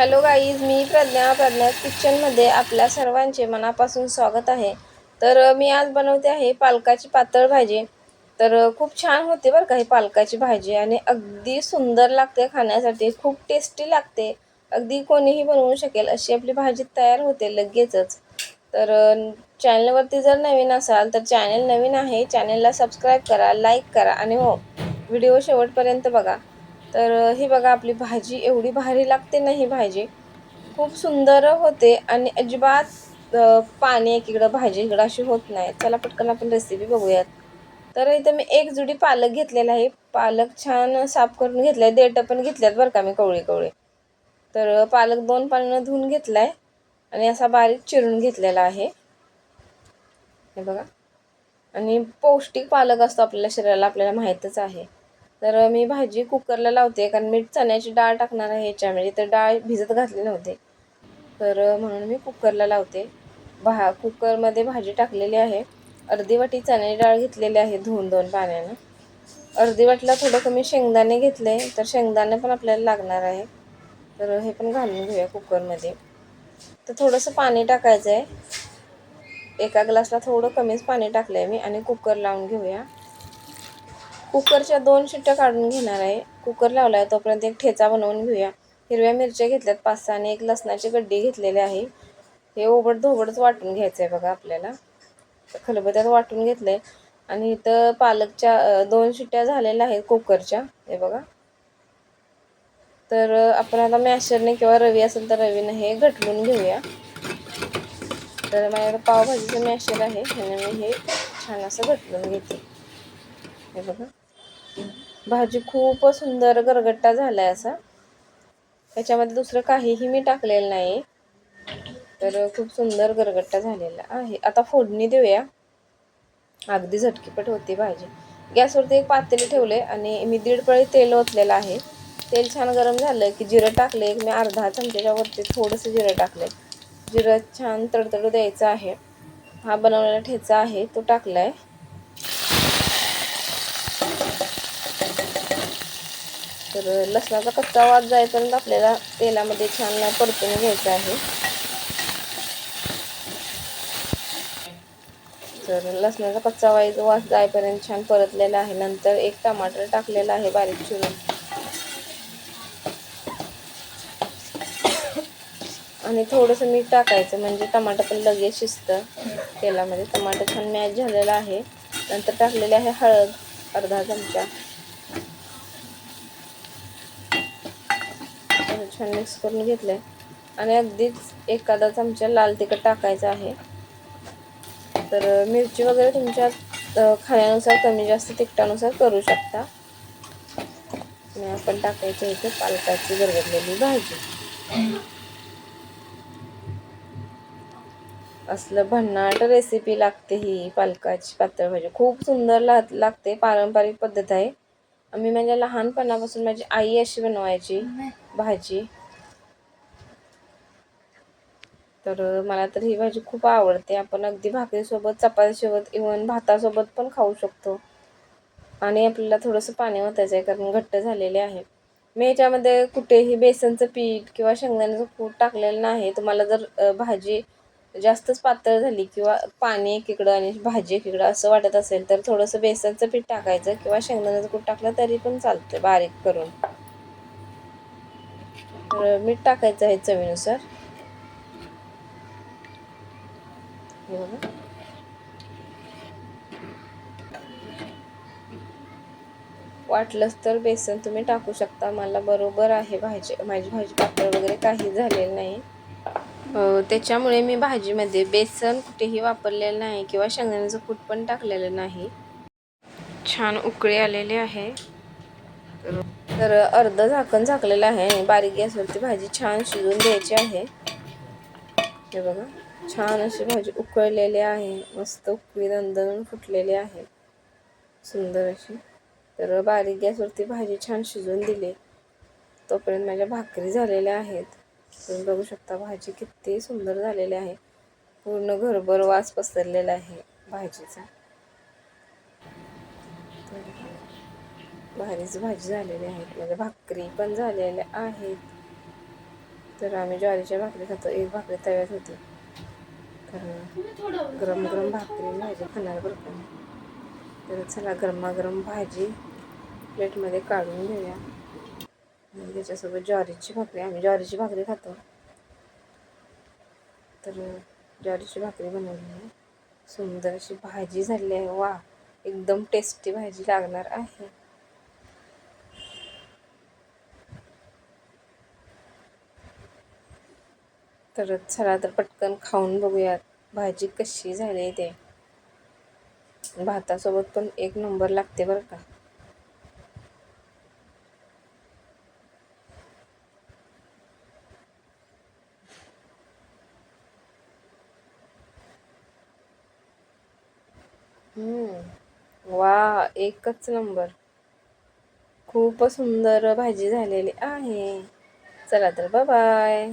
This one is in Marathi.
हॅलो गाईज मी प्रज्ञा प्रज्ञा किचनमध्ये आपल्या सर्वांचे मनापासून स्वागत आहे. तर मी आज बनवते आहे पालकाची पातळ भाजी. तर खूप छान होते बरं का ही पालकाची भाजी आणि अगदी सुंदर लागते खाण्यासाठी खूप टेस्टी लागते. अगदी कोणीही बनवू शकेल अशी आपली भाजी तयार होते लगेचच. तर चॅनलवरती जर नवीन असाल तर चॅनल नवीन आहे. चॅनलला सबस्क्राईब करा लाईक करा आणि हो व्हिडिओ शेवटपर्यंत बघा. तर ही बघा आपली भाजी एवढी भारी लागते ना ही भाजी. खूप सुंदर होते आणि अजिबात पाणी एकीकडं भाजी इकडं अशी होत नाही. चला पटकन आपण रेसिपी बघूयात. तर इथं मी एक जुडी पालक घेतलेला आहे. पालक छान साफ करून घेतला आहे देठं पण घेतल्यात बरं का मी कवळी कवळी. तर पालक दोन पाण्यानं धुवून घेतला आहे आणि असा बारीक चिरून घेतलेला आहे. हे बघा. आणि पौष्टिक पालक असतो आपल्या शरीराला आपल्याला माहीतच आहे. तर मी भाजी कुकरला लावते कारण मी चण्याची डाळ टाकणार आहे याच्यामध्ये. तर डाळ भिजत घातली नव्हते. तर म्हणून मी कुकरला लावते. भा कुकरमध्ये भाजी टाकलेली आहे. अर्धी वाटी चण्याची डाळ घेतलेली आहे धुवून दोन पाण्यानं. अर्धी वाटीला थोडं कमी शेंगदाणे घेतले तर शेंगदाणे पण आपल्याला लागणार आहे. तर हे पण घालून घेऊया कुकरमध्ये. तर थोडंसं पाणी टाकायचं आहे एका ग्लासला थोडं कमीच पाणी टाकलं आहे मी आणि कुकर लावून घेऊया. कुकरच्या दोन शिट्ट्या काढून घेणार आहे. कुकर लावला आहे तोपर्यंत एक ठेचा बनवून घेऊया. हिरव्या मिरच्या घेतल्यात पाच सहा आणि एक लसणाची गड्डी घेतलेली आहे. हे ओबड धोबडच वाटून घ्यायचं आहे बघा आपल्याला. खलबत्यात वाटून घेतलं आहे आणि इथं पालकच्या दोन शिट्ट्या झालेल्या आहेत कुकरच्या. हे बघा. तर आपण आता मॅशरने किंवा रवी असेल तर रवीनं हे घटलून घेऊया. तर माझ्याकडे पावभाजीचं मॅशर आहे. ह्याने मी हे छान असं घटलून घेते. हे बघा. भाजी खूप सुंदर गरगट्टा झाला आहे असा. त्याच्यामध्ये दुसरं काहीही मी टाकलेलं नाही तर खूप सुंदर गरगट्टा झालेला आहे. आता फोडणी देऊया. अगदी झटकीपट होती भाजी. गॅसवरती एक पातेले ठेवले आणि मी दीड पळी तेल ओतलेलं आहे. तेल छान गरम झालं की जिरं टाकले. एक मी अर्धा चमच्याच्या वरती थोडंसं जिरं टाकले. जिरं छान तडतडू द्यायचं आहे. हा बनवलेला ठेचा आहे. तो टाकला आहे तर लसणाचा कच्चा वास जाईपर्यंत आपल्याला तेलामध्ये छान परतून घ्यायचं आहे. तर लसणाचा कच्चा वाईज वास जाईपर्यंत छान परतलेला आहे. नंतर एक टमाटर टाकलेला आहे बारीक चिरून. आणि थोडंसं मीठ टाकायचं म्हणजे टमाटर पण लगेच शिजतं तेलामध्ये. टमाटर छान मॅच झालेला आहे. नंतर टाकलेले आहे हळद अर्धा चमचा. छान मिक्स करून घेतलं आहे आणि अगदीच एखादा चमचा लाल तिखट टाकायचं आहे. तर मिरची वगैरे तुमच्या खाण्यानुसार कमी जास्त तिखटानुसार करू शकता. आणि आपण टाकायचं इथे पालकाची गरगडलेली भाजी. असलं भन्नाट रेसिपी लागते ही पालकाची पातळ भाजी. खूप सुंदर लागते पारंपरिक पद्धत आहे. आम्ही माझ्या लहानपणापासून माझी आई अशी बनवायची भाजी. तर मला तर ही भाजी खूप आवडते. आपण अगदी भाकरीसोबत चपातीसोबत इवन भातासोबत पण खाऊ शकतो. आणि आपल्याला थोडंसं पाणी ओतायचं आहे कारण घट्ट झालेले आहे. मी याच्यामध्ये कुठेही बेसनचं पीठ किंवा शेंगदाण्याचं कूट टाकलेलं नाही. तुम्हाला जर भाजी जास्तच पातळ झाली किंवा पाणी एकीकडं आणि भाजी एकीकडं असं वाटत असेल तर थोडंसं बेसनचं पीठ टाकायचं किंवा शेंगदाण्याचं कूट टाकलं तरी पण चालतं बारीक करून. तर मीठ टाकायचं आहे चवीनुसार. वाटलंच तर बेसन तुम्ही टाकू शकता मला बरोबर आहे भाजी माझी भाजी पातळ वगैरे काही झालेलं नाही. त्याच्यामुळे मी भाजीमध्ये बेसन कुठेही वापरलेलं नाही किंवा शेंगदाण्याचं कूट पण टाकलेलं नाही. छान उकळी आलेली आहे. तर- अर्धं झाकण झाकलेलं आहे आणि बारीक गॅसवरती भाजी छान शिजून द्यायची आहे. हे बघा छान अशी भाजी उकळलेली आहे. मस्त उकळी दणदणून फुटलेली आहे. सुंदर अशी. तर बारीक गॅसवरती भाजी छान शिजून दिली. तोपर्यंत माझ्या भाकरी झालेल्या आहेत. तुम्ही बघू शकता भाजी किती सुंदर झालेली आहे. पूर्ण घरभर वास पसरलेला आहे भाजीचा. तर भारीच भाजी झालेली आहे माझ्या म्हणजे भाकरी पण झालेल्या आहेत. तर आम्ही ज्वारीच्या भाकरी खातो एक भाकरी तव्यात होती. तर गरम गरम भाकरी भाजी खाणार बरं का. तर चला गरमागरम भाजी प्लेटमध्ये काढून घेऊया. त्याच्यासोबत ज्वारीची भाकरी. आम्ही ज्वारीची भाकरी खातो. तर ज्वारीची भाकरी बनवली. आहे सुंदर अशी भाजी झाली आहे. वा एकदम टेस्टी भाजी लागणार आहे. तर चला तर पटकन खाऊन बघूयात भाजी कशी झाली ते. भातासोबत पण एक नंबर लागते बरं का. हम्म. वा एकच नंबर. खूप सुंदर भाजी झालेली आहे. चला तर बाय